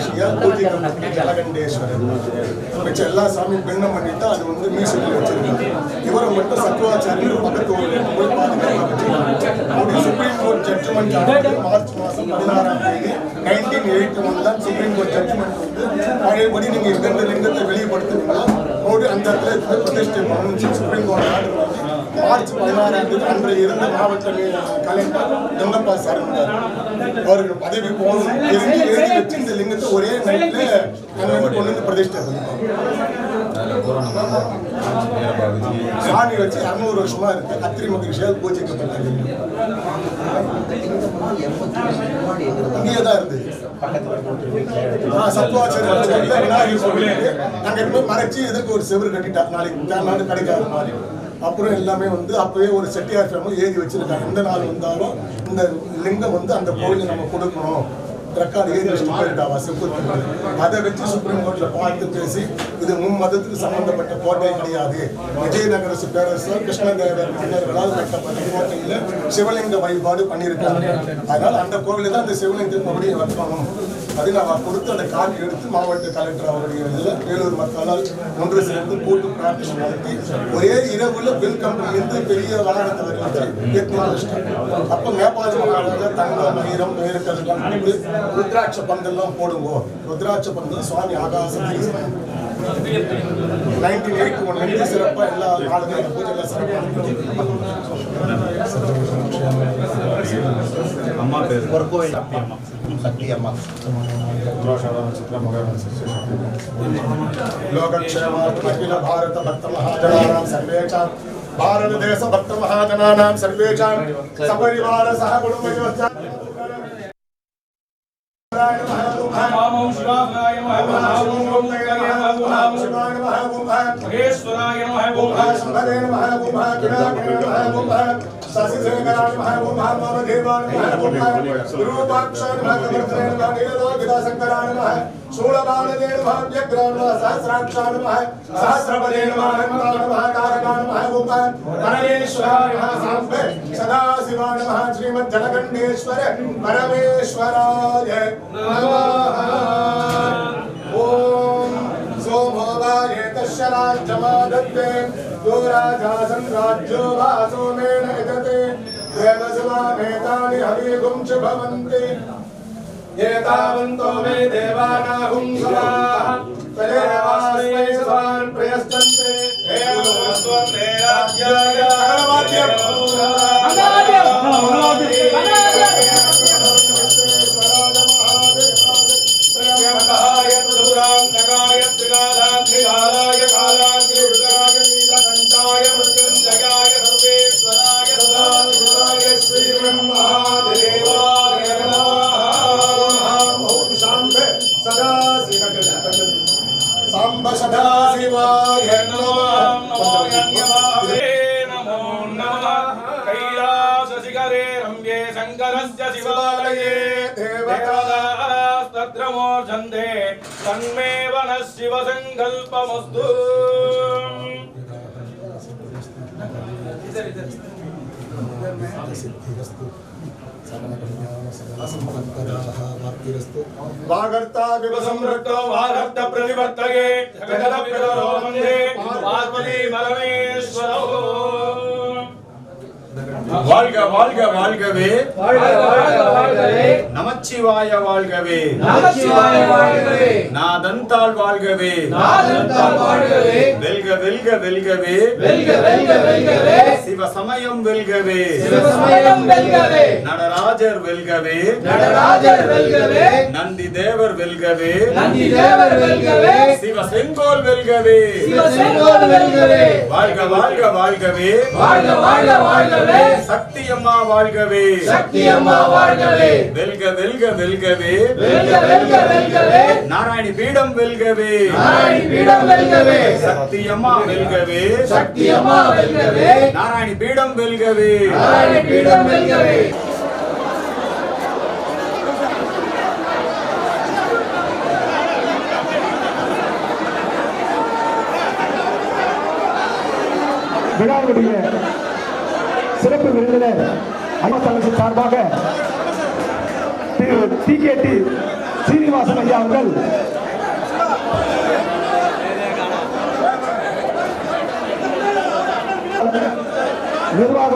அத்திரி மகரிஷியா ஜலகண்டேஸ்வரர் மிச்ச எல்லா சாமியும் பின்னம் பண்ணிட்டு அது வந்து மியூசியத்தில் வச்சிருக்காங்க. இவரை மட்டும் சத்துவாச்சாரியர் பக்கத்து போய் பாதுகாப்பாக வச்சிருக்காங்க சுப்ரீம் கோர்ட் ஜட்ஜ்மெண்ட் ஆனது மார்ச் மாதம் பதினாறாம் தேதி நைன்டீன் எயிட்டி ஒன் தான் சுப்ரீம் கோர்ட் ஜட்ஜ்மெண்ட் வந்து. பழையபடி நீங்க எந்தெந்த லிங்கத்தை வெளிப்படுத்துனீங்களோ மோடி அந்த இடத்துல இருந்து பிரதிஷ்டை பண்ணணும் சுப்ரீம் கோர்ட் ஆர்டர் வந்து மார்ச் பதினாறாம் தேதி இருந்த மாவட்ட கலெக்டர் எங்கப்பா சார் இருந்தார். அவருக்கு பதவி போகணும். வச்சு இந்த லிங்கத்தை ஒரே நைட்ல அங்க வந்து கொண்டு வந்து பிரதிஷ்டை. சாமி வச்சு இரநூறு வருஷமா இருக்கு. அத்திரி மகிழ்ச்சியாக பூஜிக்கப்பட்ட லிங்கம் இங்கேயே தான் இருந்தது ஆ, சத்துவாச்சாரியர் வச்சிருந்த விநாயகர் கோவில் இருக்கு. அங்க இருந்து மறைச்சு எதுக்கு ஒரு செவுரு கட்டிட்டா? நாளைக்கு நாடு கிடைக்காத மாதிரி. அப்புறம் எல்லாமே வந்து அப்பவே ஒரு செட்டியார் ஃபேமிலி எழுதி வச்சிருக்காங்க. எந்த நாள் வந்தாலும் இந்த லிங்கம் வந்து அந்த கோயிலுக்கு நம்ம கொடுக்கணும். ரெக்கார்டு ஏறி வச்சுட்டு போயிருக்காவா செப்பு அதை வச்சு சுப்ரீம் கோர்ட்ல பார்த்து பேசி இது மும்மதத்துக்கு சம்பந்தப்பட்ட கோட்டை கிடையாது. விஜயநகர பேரரசர் கிருஷ்ணதேவர் மன்னர்களால் கட்டப்பட்ட கோட்டையில சிவலிங்க வழிபாடு பண்ணியிருக்காங்க. அதனால அந்த கோவில தான் அந்த சிவலிங்க பகுதியை வைக்கணும் அது நான் கொடுத்து அந்த காப்பி எடுத்து மாவட்ட கலெக்டர் அவருடைய இதில் வேலூர் மக்களால் ஒன்று சேர்ந்து கூட்டு பிரார்த்தனை நடத்தி ஒரே இரவுல பில் கம்பெனிலேருந்து பெரிய வாகனத்தை வச்சு அப்போ நேபாள மகாராஜா தங்கம் மகிரம் வேறு கொடுத்து ருத்ராட்ச பந்தெல்லாம் போடுவோம் ருத்ராட்ச பந்தல் சுவாமி ನೈನ್ಟೀನ್ ಏಯ್ಟ್ ಒನ್ ನಂದಿ ಸಿರಪ್ಪ ಎಲ್ಲ ಮಾಡಿದ್ರೆ ಪೂಜೆ ಎಲ್ಲ ಸಿರಪ್ಪ ಅಮ್ಮ ಪೇರು ವರ್ಕೋ ಸತ್ತಿ ಅಮ್ಮ ಸತ್ತಿ ಅಮ್ಮ లోకక్షేమార్థం అఖిల భారత భక్త మహాజనానాం సర్వేషాం భారతదేశ భక్త మహాజనానాం సర్వేషాం సపరివార సహ కుటుంబ शंकराणम है शूलबाणवेण व्यग्राणम सहस्राक्षाणम है सहस्रपदेण मानवाणम है कारकाणम है गोपाल परमेश्वराय सांबे सदा शिवाणम श्रीमद् जलकंडेश्वर परमेश्वराय नमः। ओम सोमोवाय तस्य राज्यमादत्ते यो राजा संराज्यो वासो मेन इदते देवसमा नेतानि हविगुं च भवन्ति। एतावन्तो मे देवानाहुं स्वाहा तदेवास्मै स्वान् प्रयश्चन्ते एवमस्त्वन्ते राज्याय सकलवाद्यम् शङ्करस्य शिवालये देवतास्तत्र मूर्धन्ते तन्मे वनः शिवसङ्कल्पमस्तु वागर्ता शिवसंरक्तो वागर्त प्रतिवर्तये जगदपितरो वंदे। पार्वती परमेश्वरौ வாழ்க வாழ்க வாழ்கவே. வாழ்க வாழ்க வாழ்கவே. நமச்சிவாய வாழ்கவே. நாதன் வாழ்கவே. வெல்க வெல்க வெல்கவே. வெல்க வெல்க வெல்கவே. சிவ சமயம் வெல்கவே. நடராஜர் வெல்கவே. நடராஜர் வெல்கவே. நந்தி தேவர் வெல்கவே. நந்தி தேவர் வெல்கவே. சிவ செங்கோல் வெல்கவே. வாழ்க வாழ்க வாழ்கவே. வாழ்க வாழ்க வாழ்கவே. சக்தி அம்மா வாழ்கவே. சக்தி அம்மா வாழ்கவே. வெல்க வெல்க வெல்கவே. வெல்க வெல்க வெல்கவே. நாராயணி பீடம் வெல்கவே. நாராயணி பீடம் வெல்கவே. சக்தி அம்மா வெல்கவே. சக்தி அம்மா வெல்கவே. நாராயணி பீடம் வெல்கவே. நாராயணி பீடம் வெல்கவே. விழாவுடைய சிறப்பு விருந்தினர் ஐயா தலைவர் சார்பாக Thiru T K T Srinivasan ஐயா அவர்கள். நிர்வாக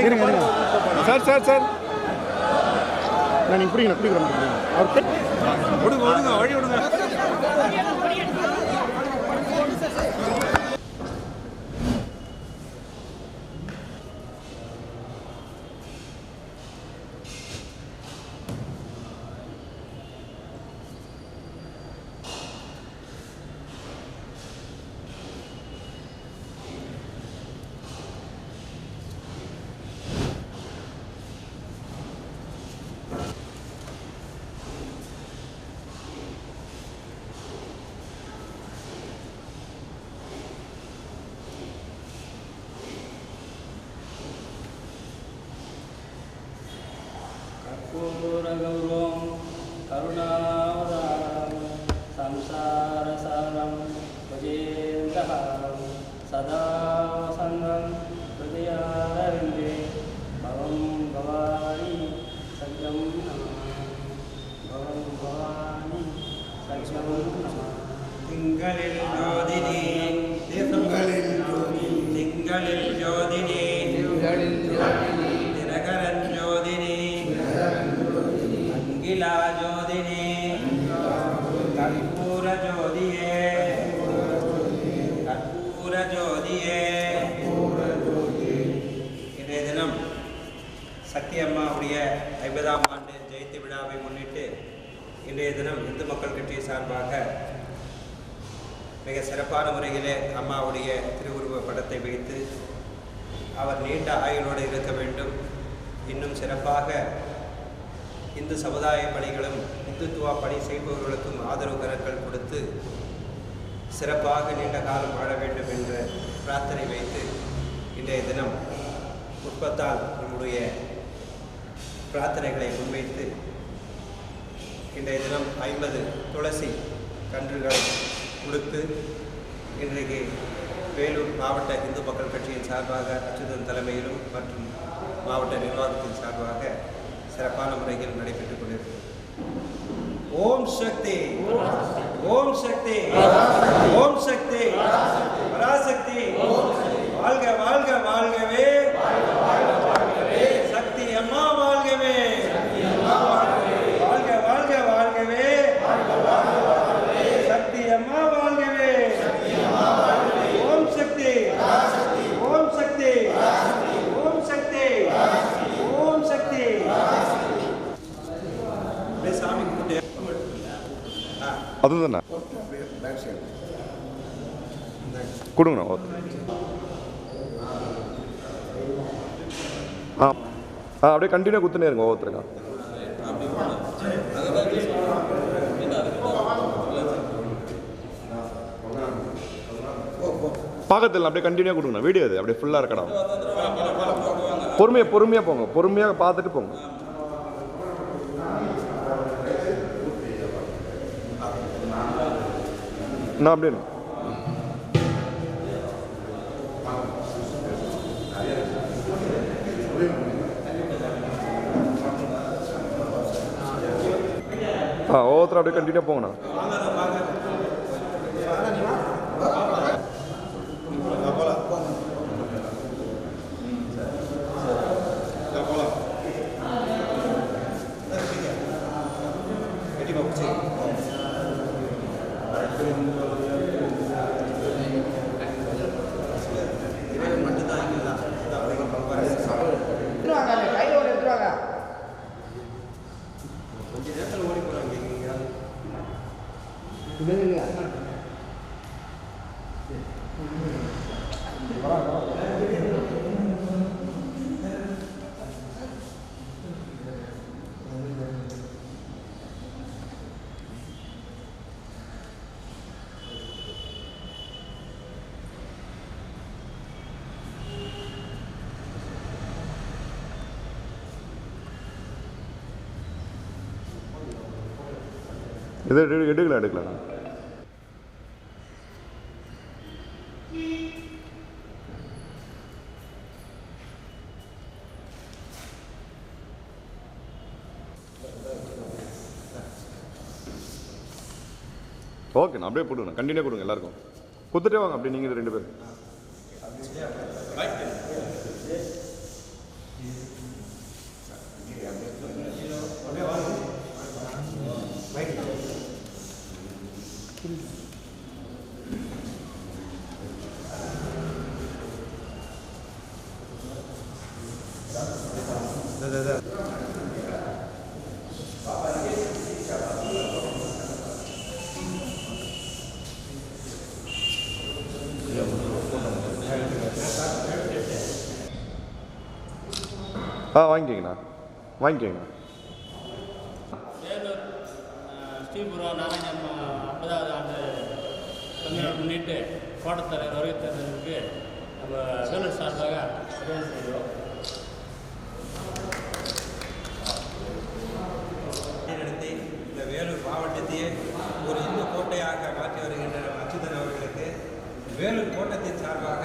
இருங்க இருங்க சார் சார் சார். நான் நீங்க பிடிக்கணும் பிடிக்கிறேன் அவர் கே- விடுங்க விடுங்க வழி விடுங்க. ஜோதினி. திங்களில் ஜோதினி. தினகரன் ஜோதினி. அங்கிலா ஜோதினி. கற்பூர ஜோதியே. கற்பூர ஜோதியே. இன்றைய தினம் சத்தியம்மாவுடைய ஐம்பதாம் முன்னிட்டு இன்றைய தினம் இந்து மக்கள் கட்சி சார்பாக மிக சிறப்பான முறையிலே அம்மாவுடைய திருவுருவ படத்தை வைத்து அவர் நீண்ட ஆயுளோடு இருக்க வேண்டும். இன்னும் சிறப்பாக இந்து சமுதாய பணிகளும் இந்துத்துவ பணி செய்பவர்களுக்கும் ஆதரவு கரங்கள் கொடுத்து சிறப்பாக நீண்ட காலம் வாழ வேண்டும் என்ற பிரார்த்தனை வைத்து இன்றைய தினம் முற்பத்தால் நம்முடைய பிரார்த்தனைகளை முன்வைத்து இன்றைய தினம் ஐம்பது துளசி கன்றுகள் கொடுத்து இன்றைக்கு வேலூர் மாவட்ட இந்து மக்கள் கட்சியின் சார்பாக அச்சுதன் தலைமையிலும் மற்றும் மாவட்ட நிர்வாகத்தின் சார்பாக சிறப்பான முறையில் நடைபெற்றுக் கொண்டிருக்கிறது ஓம் சக்தி. ஓம் சக்தி. ஓம் சக்தி. பராசக்தி. வாழ்க வாழ்க வாழ்கவே சக்தி அம்மா வாழ்கவே வாழ்க வாழ்க வாழ்கவே சக்தி அம்மா வாழ்கவே ஓம் சக்தி ஓம் சக்தி ஓம் சக்தி ஓம் சக்தி அப்படியே சாமி கும்பிட்டு ஆ அதுதானே? கொடுங்கண்ணா ஓகே ஆ. ஆ அப்படியே கண்டினியூ குத்துனே இருங்க ஒவ்வொருத்தருங்க. பார்க்கறதில்ல அப்படியே கண்டினியூ கொடுங்கண்ணா வீடியோ அது அப்படியே ஃபுல்லாக இருக்கடா. பொறுமையாக பொறுமையாக போங்க பொறுமையாக பார்த்துட்டு போங்க. நான் அப்படியே இருங்க. ஆ ஒவ்வொருத்தரும் அப்படியே கண்டினியூ போங்கண்ணா Obrigado. இது எடு- எடுக்கலாம் எடுக்கலாம். நான் அப்படியே போடுங்க கண்டினியூ கொடுங்க எல்லாருக்கும். குத்துட்டே வாங்க அப்படி நீங்கள் ரெண்டு பேரும். ஆ வாங்கிக்கிங்கண்ணா. வாங்கிக்கோங்கண்ணா. வேலூர் ஸ்ரீபுரம் நாராயணம் ஐம்பதாவது ஆண்டு பிறந்தநாளை முன்னிட்டு கோட்டத்தலைவர் வருகை தந்ததுக்கு நம்ம வேலூர் சார்பாக வரவேற்பு செய்கிறோம். வேலூர் மாவட்டத்தையே ஒரு இந்து கோட்டையாக மாற்றி வருகின்ற அச்சுதன் அவர்களுக்கு வேலூர் கோட்டத்தின் சார்பாக